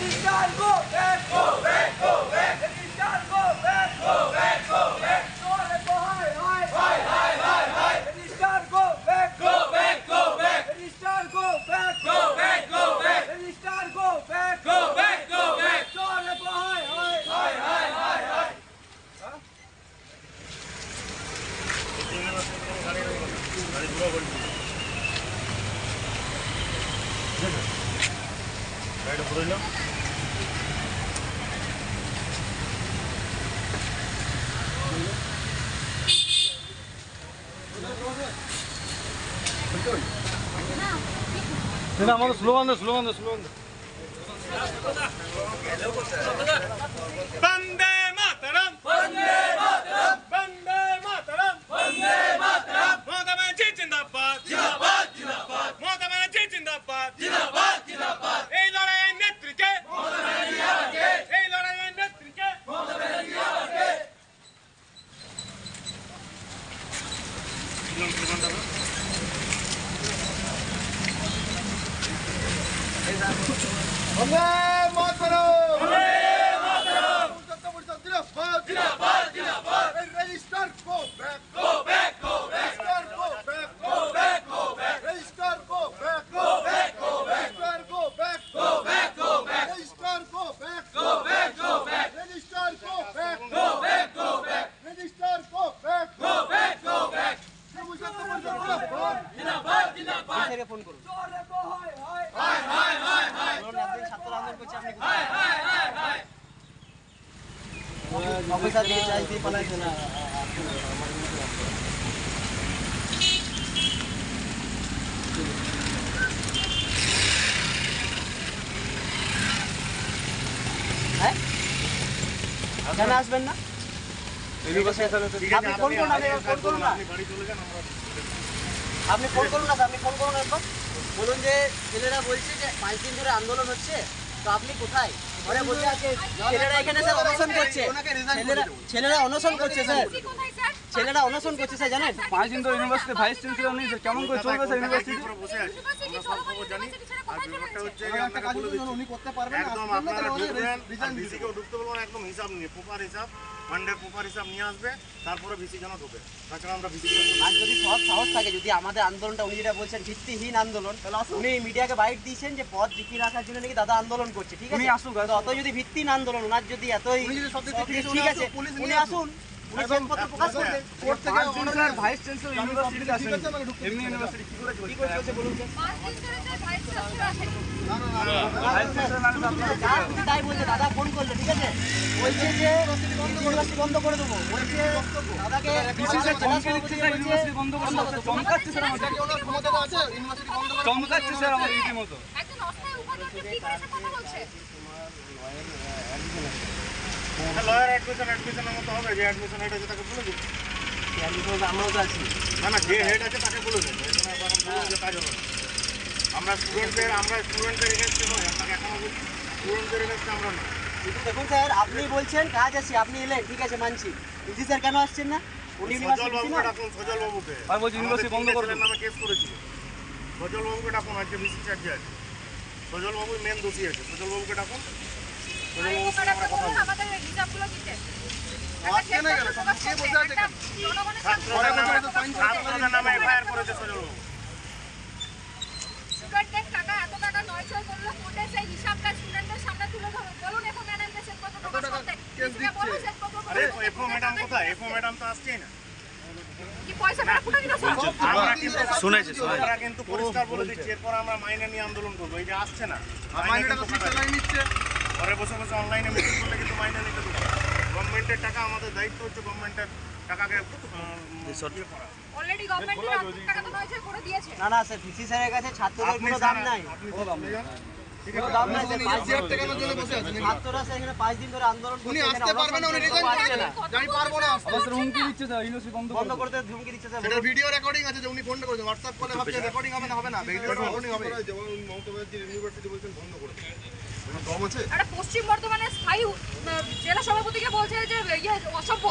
Registrar go না আমাদের slogan দে স্লোগান দে স্লোগান দে বন্দে মাতরম বন্দে মাতরম বন্দে মাতরম বন্দে মাতরম মমতা ব্যানার্জি জিন্দাবাদ জিন্দাবাদ জিন্দাবাদ মমতা ব্যানার্জি জিন্দাবাদ জিন্দাবাদ জিন্দাবাদ এই লড়াইয়ের নেত্রীকে মমতা ব্যানার্জি আমাকে এই লড়াইয়ের নেত্রীকে মমতা ব্যানার্জি আমাকে বন্দে মাতরম জিন্দাবাদ জিন্দাবাদ জিন্দাবাদ registrar go back go back go back registrar go back go back go back registrar go back go back go back registrar go back go back go back registrar go back go back go back registrar go back go back go back registrar go back go back go back জিন্দাবাদ জিন্দাবাদ জিন্দাবাদ Sole ko hai, hai. হায় হায় হায় হায় ছাত্র আন্দোলন করছে আপনি হায় হায় হায় হায় officer দিয়ে চাই দিয়ে পালাইছে না। হ্যাঁ? আসবেন না? আপনি ফোন করুন আপনি ফোন করুন না। আপনি ফোন করুন না আপনি ফোন করুন একবার। বলুন যে ছেলেরা বলছে যে পাঁচ দিন ধরে আন্দোলন হচ্ছে তো আপনি কোথায়? ছেলেরা এখানে স্যার অনশন করছে। ছেলেরা অনশন করছে স্যার। ছেলেরা অনশন করছে স্যার জানেন? পাঁচ দিন তো ইউনিভার্সিটি ভাইস চ্যান্সেলর নেই স্যার কেমন করে চলবে স্যার ইউনিভার্সিটি বসে আছি। আমরা সব খবর জানি। আর ব্যাপারটা হচ্ছে আপনাকে বলে দিচ্ছি উনি করতে পারবেন একদম আপনারা ঢুকবেন ভিসি কেও ঢুকতে বলব না একদম হিসাব নিয়ে প্রপার হিসাব। ফান্ডের প্রপার হিসাব নিয়ে আসবে তারপরে ভিসি যেন ঢোকে। তাছাড়া আমরা ভিসি আর যদি সৎ সাহস থাকে যদি আমাদের আন্দোলনটা উনি যেটা বলছেন ভিত্তিহীন আন্দোলন উনি মিডিয়াকে বাইট দিয়েছেন যে পদ জিকিয়ে রাখার জন্য নাকি দাদা আন্দোলন করছে ঠিক আছে? আসুক, অত যদি ভিত্তিহীন আন্দোলন ওনার যদি এতই ঠিক আছে উনি আসুন। দাদা ফোন করল ঠিক আছে বলছে যে ইউনিভার্সিটি বন্ধ করে দেবো বলছে দাদাকে বন্ধ করে দেবো চমকাচ্ছে স্যার আমাদের চমকাচ্ছে স্যার আমাদের রীতিমতো। একজন অস্থায়ী উপাধ্যক্ষ কি করে কথা বলছে? লয়ার অ্যাডমিশন অ্যাডমিশনের মতো হবে যে অ্যাডমিশন হেড আছে তাকে বলে দিন আমরাও তো আছি। না না যে হেড আছে তাকে বলে কাজ হবে আমরা স্টুডেন্টদের আমরা স্টুডেন্টদের আপনাকে বলছি স্টুডেন্টদের আমরা নই কিন্তু দেখুন স্যার আপনি বলছেন কাজ আছে আপনি এলেন ঠিক আছে মানছি। ইজি স্যার কেন আসছেন না? উনি সজল বাবুকে ডাকুন বলছি ইউনিভার্সিটি বন্ধ করে ছেলের নামে কেস করেছিল। সজলবাবুকে ডাকুন আজকে বিসি চার্জে আছে। সজল বাবু মেন দোষী আছে। সজল বাবুকে ডাকুন। শুনেছি আমরা কিন্তু পরিষ্কার বলে দিচ্ছি। এরপর আমরা মাইনে নিয়ে আন্দোলন করব। এই যে আসছে না মাইনেটা তো নিচ্ছে। ঘরে বসে বসে অনলাইনে মিটিং করলে কিন্তু মাইনে নিতে দেবে গভর্নমেন্টের টাকা আমাদের দায়িত্ব হচ্ছে গভর্নমেন্টের টাকাকে উম, ইয়ে অলরেডি গভর্নমেন্টের টাকা তো নয় করে দিয়েছে। না না স্যার ভিসি স্যারের কাছে ছাত্রদের কোনো দাম নাই। কোনো দাম ভিডিও রেকর্ডিং আছে। যে উনি ফোন করেছেন হোয়াটসঅ্যাপ কলে ভাবছে রেকর্ডিং হবে না হবে না। ভিডিও রেকর্ডিং হবে। যেমন মমতা ব্যানার্জি ইউনিভার্সিটি বলছেন বন্ধ করে। দম আছে পশ্চিম বর্ধমানের স্থায়ী জেলা সভাপতিকে বলছে যে ইয়ে অসভ্য।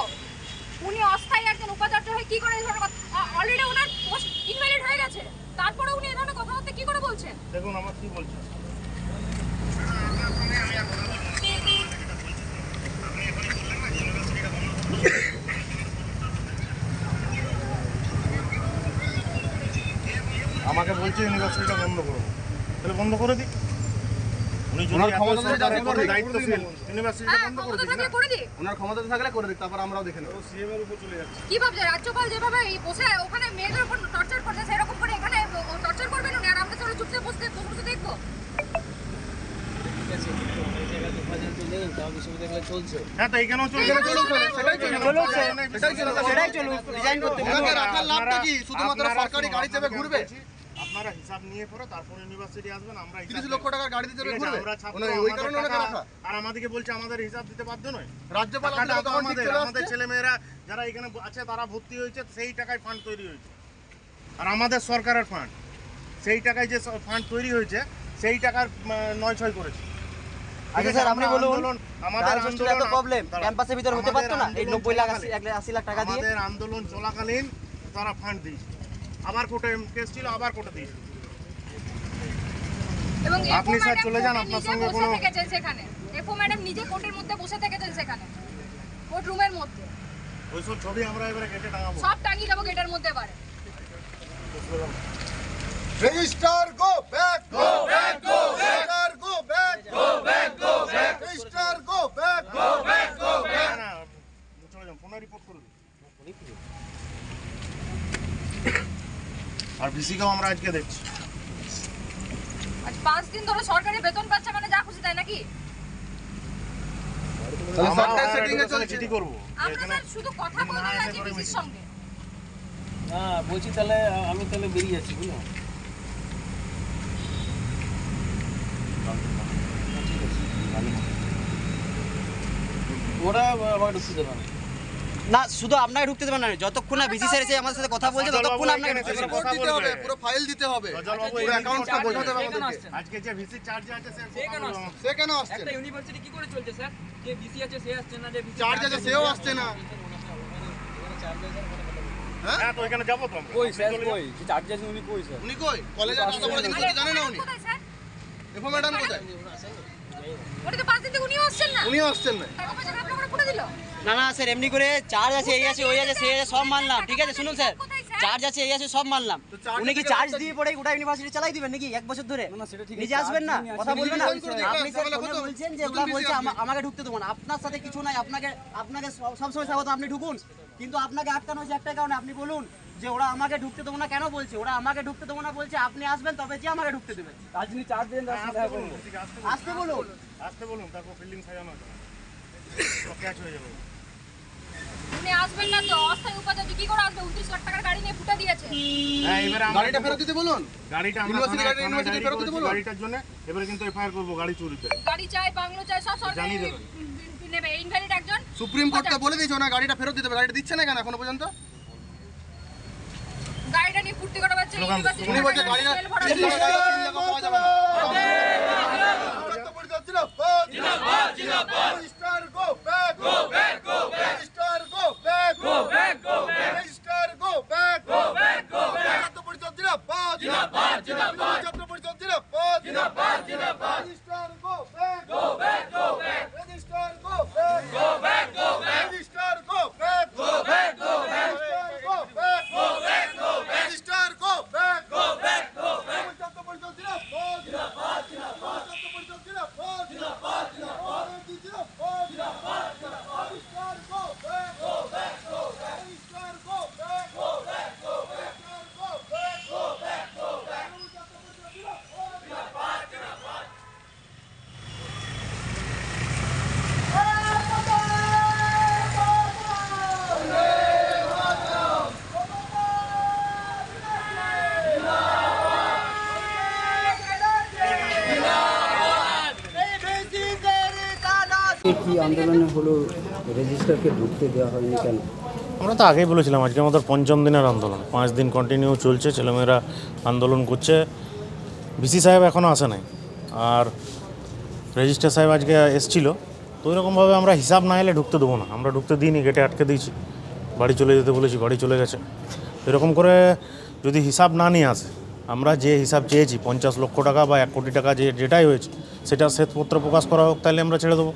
উনি অস্থায়ী একজন উপাচার্য হয়ে কি করে এই ধরনের অলরেডি ওনার পোস্ট ইনভ্যালিড হয়ে গেছে। তারপরে উনি এই ধরনের কথাবার্তা কি করে বলছেন? দেখুন, আমার কি বলছেন আমাকে বলছে ইউনিভার্সিটিটা বন্ধ করব তাহলে বন্ধ করে দিই। ওনার ক্ষমতা থাকলে করে দিক, দায়িত্বশীল ইউনিভার্সিটিটা হ্যাঁ বন্ধ করে ক্ষমতা দিক থাকলে না করে দিই। ওনার ক্ষমতা থাকলে করে দিক তারপর আমরাও দেখে নেব। সিএম এর উপর চলে যাচ্ছে। কি ভাবছে? রাজ্যপাল যেভাবে এই বসে ওখানে মেয়েদের উপর টর্চার করছে সেরকম করে এখানে টর্চার করবেন উনি আর আমরা চলো চুপচাপ বসে বসে দেখব। হ্যাঁ তো এইখানেও চলে এখানে চলুক তাহলে, সেটাই চলুক। সেটাই চলুক। সেটাই করতে রাখার লাভটা কি? শুধুমাত্র সরকারি গাড়ি চেপে ঘুরবে? আপনারা হিসাব নিয়ে পরে তারপর ইউনিভার্সিটি আসবেন আমরা হিসাব তিরিশ নেব। লক্ষ টাকার ঘুরবে? আমরা ওই কারণে ওনাকে রাখা। আর আমাদেরকে বলছে আমাদের হিসাব দিতে বাধ্য নয়। রাজ্যপাল আমাদের আমাদের ছেলে মেয়েরা যারা এখানে আছে তারা ভর্তি হয়েছে সেই টাকায় ফান্ড তৈরি হয়েছে। আর আমাদের সরকারের ফান্ড সেই টাকায় যে ফান্ড তৈরি হয়েছে সেই টাকার নয় ছয় করেছে। আচ্ছা স্যার আপনি বলুন। আমাদের গার্লস এত প্রবলেম ক্যাম্পাসের ভিতরে হতে পারতো না? এই আন্দোলন নব্বই লাখ টাকা দিয়ে। আমাদের আন্দোলন চলাকালীন তারা ফান্ড দিয়েছে। আবার কোর্টে কেস ছিল আবার কোর্টে দিয়ে এবং আপনি স্যার ম্যাডাম চলে যান, আপনার নিজে সঙ্গে কোনো- সেখানে। এফও ম্যাডাম নিজে কোর্টের মধ্যে বসে থেকেছেন সেখানে কোর্ট রুমের মধ্যে। ওই সব ছবি আমরা এবারে গেটে টাঙাবো। সব টাঙিয়ে দেবো গেটের মধ্যে এবারে। Registrar go back go back go registrar go back go back go registrar go back go back go না না চলে যান ফোনে রিপোর্ট করে দিন আর আমরা আজকে দেখছি। আজ পাঁচ দিন ধরে সরকারি বেতন পাচ্ছে মানে যা খুশি তাই নাকি? তাহলে সরকার সেটিং এ চলছে। চিঠি করব? আমরা স্যার শুধু কথা না না এসে করে সঙ্গে। হ্যাঁ বলছি তাহলে আমি তাহলে বেরিয়ে যাচ্ছি বুঝলো? ওরা আমাকে ঢুকতে দেবে না। না শুধু আপনাকে ঢুকতে দেবেন না যতক্ষণ না বিসি স্যার এসে আমাদের সাথে কথা বলছে ততক্ষণ আপনাকে ঢুকতে দেবেন কথা দিতে হবে পুরো ফাইল দিতে হবে। পুরো অ্যাকাউন্টটা বোঝাতে হবে। আমাদেরকে। আজকে যে ভিসি চার্জ আছে সে সে কেন আসছে? সে কেন আসছে? একটা ইউনিভার্সিটি কি করে চলছে স্যার যে বিসি আছে সে আসছে না যে VC চার্জ আছে সেও আসছে না। হ্যাঁ? তো এখানে যাব তো কই স্যার। কই? চার্জেস উনি কই স্যার উনি কই? কলেজে কথা বলা জিনিস তো জানে না উনি। কোথায় এফও ম্যাডাম কোথায়? ওটা তো পাঁচ দিন থেকে উনিও আসছেন না। উনিও আসছেন না। টাকা পয়সা আপনার করে করে দিল? না না স্যার এমনি করে চার্জ আছে এই আছে ওই আছে সেই আছে সব মানলাম ঠিক আছে? শুনুন স্যার চার্জ আছে এই আছে সব মানলাম। উনি কি চার্জ দিয়ে পড়ে গোটা ইউনিভার্সিটি চালাই দিবেন নাকি এক বছর ধরে? না, না, সেটা ঠিক আছে, নিজে আসবেন না কথা বলবেন না। আপনি স্যার? বলছেন যে ওরা বলছে আমাকে ঢুকতে দেবো না। আপনার সাথে কিছু নাই আপনাকে আপনাকে সব- সবসময় স্বাগত আপনি ঢুকুন। কিন্তু আপনাকে আটকানো হয়েছে একটা কারণে আপনি বলুন যে ওরা আমাকে ঢুকতে দেবো না কেন বলছে? ওরা আমাকে ঢুকতে দেবো না বলছে আপনি আসবেন তবে যে আমাকে ঢুকতে দেবে। রাজনীতি চার্জ দেন হ্যাঁ, আসতে বলুন, আসতে বলুন তারপর ফিল্ডিং সাজানো ক্যাচ হয়ে যাবে। উনি আসবেন না তো? অস্থায়ী উপাচার্য কি করে আসবে? উনত্রিশ লাখ টাকার গাড়ি নিয়ে ফুটা দিয়েছে। হ্যাঁ এবারে আমরা গাড়িটা ফেরত দিতে বলুন। গাড়িটা আমরা গাড়ি থানায় ফেরত দিতে বলুন। গাড়িটার জন্য। এবারে কিন্তু এফআইআর করব গাড়ি চুরিতে গাড়ি চাই বাংলো চাই সব সরকারি জানিয়ে দেবেন। নেবে। ইনভ্যালিড একজন। সুপ্রিম কোর্টকে বলে দিয়েছে ওনার গাড়িটা ফেরত দিতে হবে। গাড়িটা দিচ্ছে না কেন এখনও পর্যন্ত? গাড়িটা নিয়ে ফুর্তি করে স্লোগান- ইউনিভার্সিটি উনি বলছে গাড়িটা পাওয়া যাবে না। জিন্দাবাদ। আন্দোলনে হলো রেজিস্টারকে ঢুকতে দেওয়া হয়নি কেন? আমরা তো আগেই বলেছিলাম, আজকে আমাদের পঞ্চম দিনের আন্দোলন। পাঁচ দিন কন্টিনিউ চলছে, ছেলেমেয়েরা আন্দোলন করছে। ভিসি সাহেব এখনও আসে নাই। আর রেজিস্টার সাহেব আজকে এসছিল। তো ওইরকমভাবে আমরা হিসাব না এলে ঢুকতে দেবো না। আমরা ঢুকতে দিইনি, গেটে আটকে দিয়েছি। বাড়ি চলে যেতে বলেছি, বাড়ি চলে গেছে। এরকম করে যদি হিসাব না নিয়ে আসে, আমরা যে হিসাব চেয়েছি, পঞ্চাশ লক্ষ টাকা বা এক কোটি টাকা যে যেটাই হয়েছে, সেটা শ্বেতপত্র প্রকাশ করা হোক, তাহলে আমরা ছেড়ে দেবো।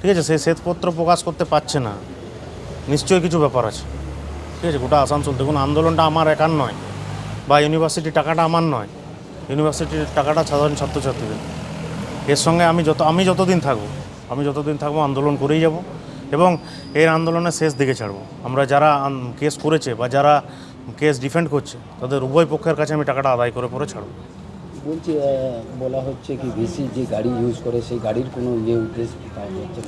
ঠিক আছে? সেই শ্বেতপত্র প্রকাশ করতে পারছে না। নিশ্চয়ই কিছু ব্যাপার আছে। ঠিক আছে? গোটা আসানসোল, দেখুন, আন্দোলনটা আমার একার নয়, বা ইউনিভার্সিটির টাকাটা আমার নয়। ইউনিভার্সিটির টাকাটা সাধারণ ছাত্রছাত্রীদের। এর সঙ্গে আমি যত, আমি যতদিন থাকব, আমি যতদিন থাকব, আন্দোলন করেই যাব এবং এর আন্দোলনের শেষ দিকে ছাড়বো। আমরা যারা কেস করেছে বা যারা কেস ডিফেন্ড করছে, তাদের উভয় পক্ষের কাছে আমি টাকাটা আদায় করে পরে ছাড়বো। বলছি বলা হচ্ছে কি ভিসি যে গাড়ি ইউজ করে সেই গাড়ির কোনো ইয়ে উদ্দেশ্য।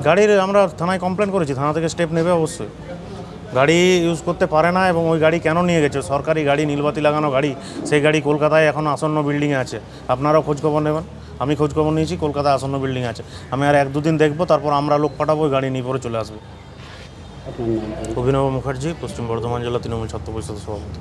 গাড়ির আমরা থানায় কমপ্লেন করেছি থানা থেকে স্টেপ নেবে অবশ্যই। গাড়ি ইউজ করতে পারে না এবং ওই গাড়ি কেন নিয়ে গেছে? সরকারি গাড়ি নীলবাতি লাগানো গাড়ি সেই গাড়ি কলকাতায় এখন আসন্ন বিল্ডিংয়ে আছে। আপনারাও খোঁজখবর নেবেন। আমি খোঁজখবর নিয়েছি কলকাতায় আসন্ন বিল্ডিং আছে। আমি আর এক দুদিন দেখব তারপর আমরা লোক পাঠাবো ওই গাড়ি নিয়ে পরে চলে আসব। অভিনব মুখার্জি পশ্চিম বর্ধমান জেলা তৃণমূল ছাত্র পরিষদের সভাপতি।